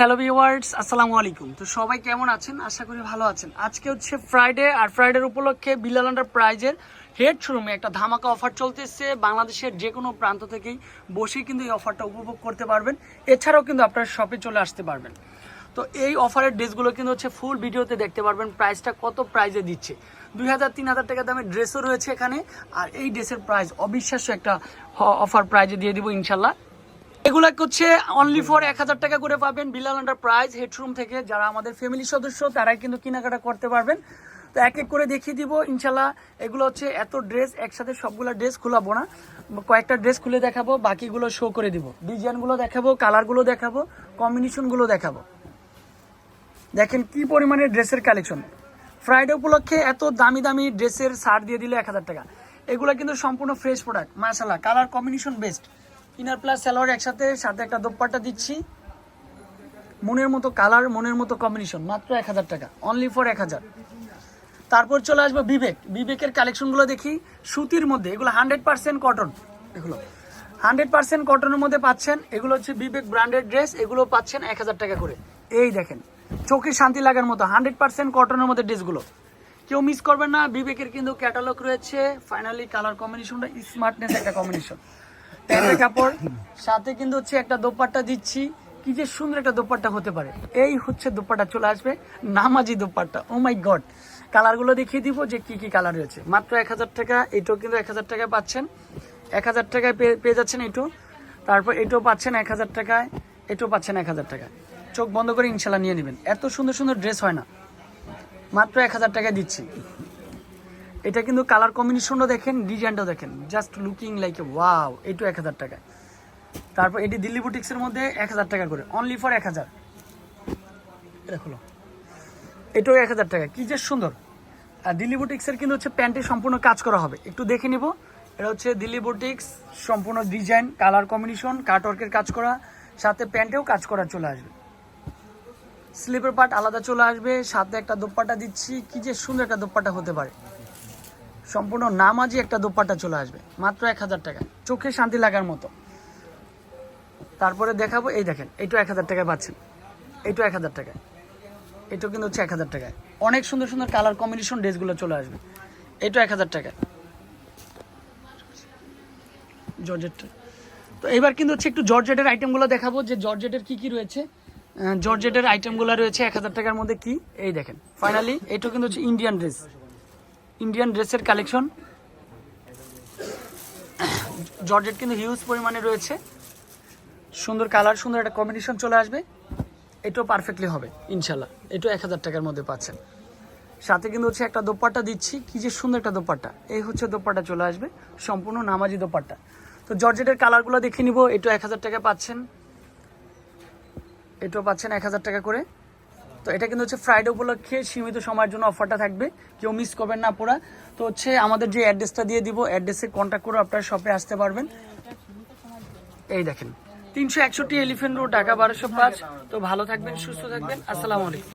Hello viewers আসসালামু আলাইকুম তো সবাই কেমন আছেন? আশা করি ভালো আছেন। আজকে হচ্ছে ফ্রাইডে আর ফ্রাইডের উপলক্ষে বিলাল প্রাইজের হেড শোরুমে একটা ধামাকা অফার চলতেছে। বাংলাদেশের যে কোনো প্রান্ত থেকেই বসেই কিন্তু এই অফারটা উপভোগ করতে পারবেন। এছাড়াও কিন্তু আপনার শপে চলে আসতে পারবেন। তো এই অফারের ড্রেসগুলো কিন্তু হচ্ছে ফুল ভিডিওতে দেখতে পারবেন। প্রাইসটা কত প্রাইজে দিচ্ছে? দুই হাজার, তিন হাজার টাকা দামের ড্রেসও রয়েছে এখানে। আর এই ড্রেসের প্রাইস অবিশ্বাস্য একটা অফার প্রাইজে দিয়ে দিব ইনশাল্লাহ। এগুলো হচ্ছে অনলি ফর এক হাজার টাকা করে পাবেন বিলাল আন্ডার প্রাইজ হেডরুম থেকে যারা আমাদের ফ্যামিলি সদস্য তারাই কিন্তু কেনাকাটা করতে পারবেন। তো এক এক করে দেখিয়ে দিব ইনশাল্লাহ এগুলো হচ্ছে এত ড্রেস একসাথে সবগুলো ড্রেস খুলাবো না। কয়েকটা ড্রেস খুলে দেখাবো বাকিগুলো শো করে দিব। ডিজাইনগুলো দেখাবো কালারগুলো দেখাবো কম্বিনেশনগুলো দেখাবো। দেখেন কি পরিমাণে ড্রেসের কালেকশন ফ্রাইডে উপলক্ষে এত দামি দামি ড্রেসের সার দিয়ে দিল এক হাজার টাকা। এগুলো কিন্তু সম্পূর্ণ ফ্রেশ প্রোডাক্ট মাশাল্লাহ colour combination best inner plus salwar একসাথে, সাথে একটা দোপাট্টা দিচ্ছি। মনের মতো কালার মনের মতো কম্বিনেশন মাত্র এক হাজার টাকা অনলি ফর এক হাজার। তারপর চলে আসব বিবেক বিবেকের কালেকশনগুলো দেখি। সুতির মধ্যে, এগুলো হান্ড্রেড পার্সেন্ট কটন এগুলো। হান্ড্রেড পার্সেন্ট কটনের মধ্যে পাচ্ছেন, এগুলো হচ্ছে বিবেক ব্র্যান্ডেড ড্রেস এগুলো পাচ্ছেন এক হাজার টাকা করে। এই দেখেন, চোখে শান্তি লাগার মতো হান্ড্রেড পার্সেন্ট কটনের মধ্যে ড্রেসগুলো কেউ মিস করবেন না বিবেকের কিন্তু ক্যাটালগ রয়েছে। ফাইনালি কালার কম্বিনেশনটা স্মার্টনেস একটা কম্বিনেশন প্যান্টের কাপড়, সাথে কিন্তু হচ্ছে একটা দোপাট্টা দিচ্ছি। কি যে সুন্দর একটা দোপাট্টা হতে পারে। এই হচ্ছে দোপাট্টা চলে আসবে, নামাজি দোপাট্টা। ও মাই গড কালারগুলো দেখিয়ে দিব যে কি কি কালার রয়েছে। মাত্র এক হাজার টাকা, এটাও কিন্তু এক হাজার টাকায় পাচ্ছেন। এক হাজার টাকায় পেয়ে যাচ্ছেন এটু তারপর এটাও পাচ্ছেন এক হাজার টাকায়, এটাও পাচ্ছেন এক হাজার টাকায়। চোখ বন্ধ করে ইনশাল্লাহ নিয়ে নেবেন। এত সুন্দর সুন্দর ড্রেস হয় না। মাত্র এক হাজার টাকায় দিচ্ছি। এটা কিন্তু কালার কম্বিনেশনও দেখেন ডিজাইনটাও দেখেন। Just looking like a wow এটু এক হাজার টাকায়। তারপর এটি দিল্লি বুটিক্সের মধ্যে এক হাজার টাকা করে। অনলি ফর এক হাজার। খুলো। এটাও এক হাজার টাকা। কী যে সুন্দর। আর দিল্লি বুটিক্সের কিন্তু হচ্ছে প্যান্টে সম্পূর্ণ কাজ করা হবে। একটু দেখে নিব। এটা হচ্ছে দিল্লি বুটিক্স সম্পূর্ণ ডিজাইন কালার কম্বিনেশন কাটওয়ার্কের কাজ করা, সাথে প্যান্টেও কাজ করা চলে আসবে। স্লিপের পার্ট আলাদা চলে আসবে। সাথে একটা দোপাট্টা দিচ্ছি। কি যে সুন্দর একটা দোপাট্টা হতে পারে। সম্পূর্ণ নামাজি একটা দোপাট্টা চলে আসবে, মাত্র এক হাজার টাকা চোখে শান্তি লাগার মতো। তারপরে দেখাবো, এই দেখেন এইটাও এক হাজার টাকায় পাচ্ছেন। এইটাও এক হাজার টাকায়। এটাও কিন্তু হচ্ছে এক হাজার টাকায়। অনেক সুন্দর সুন্দর কালার কম্বিনেশন ড্রেসগুলো চলে আসবে। এটাও এক হাজার টাকায়। জর্জেটটা। তো এবার কিন্তু হচ্ছে একটু জর্জেটের আইটেমগুলো দেখাবো, যে জর্জেটের কি কি রয়েছে। জর্জেটের আইটেমগুলো রয়েছে এক হাজার টাকার মধ্যে কি? এই দেখেন ফাইনালি এটাও কিন্তু হচ্ছে ইন্ডিয়ান ড্রেস ইন্ডিয়ান ড্রেসের কালেকশন জর্জেট কিন্তু হিউজ পরিমাণে রয়েছে। সুন্দর কালার সুন্দর একটা কম্বিনেশন চলে আসবে। এটাও পারফেক্টলি হবে ইনশাল্লাহ এটাও এক হাজার টাকার মধ্যে পাচ্ছেন। সাথে কিন্তু হচ্ছে একটা দোপাট্টা দিচ্ছি। কি যে সুন্দর একটা দোপাট্টা। এই হচ্ছে দোপাট্টা চলে আসবে, সম্পূর্ণ নামাজি দোপাট্টা। তো জর্জেটের কালারগুলো দেখে নিব, এটাও এক হাজার টাকা পাচ্ছেন। এটাও পাচ্ছেন এক হাজার টাকা করে। তো এটা কিন্তু হচ্ছে ফ্রাইডে উপলক্ষে সীমিত সময়ের জন্য অফারটা থাকবে। কেউ মিস করবেন না পুরা। তো হচ্ছে আমাদের যে অ্যাড্রেসটা দিয়ে দিব অ্যাড্রেসে কন্ট্যাক্ট করে আপনারা শপে আসতে পারবেন। এই দেখেন, তিনশো একষট্টি এলিফেন্ট রোড ঢাকা বারোশো পাঁচ। তো ভালো থাকবেন, সুস্থ থাকবেন। আসসালামু আলাইকুম।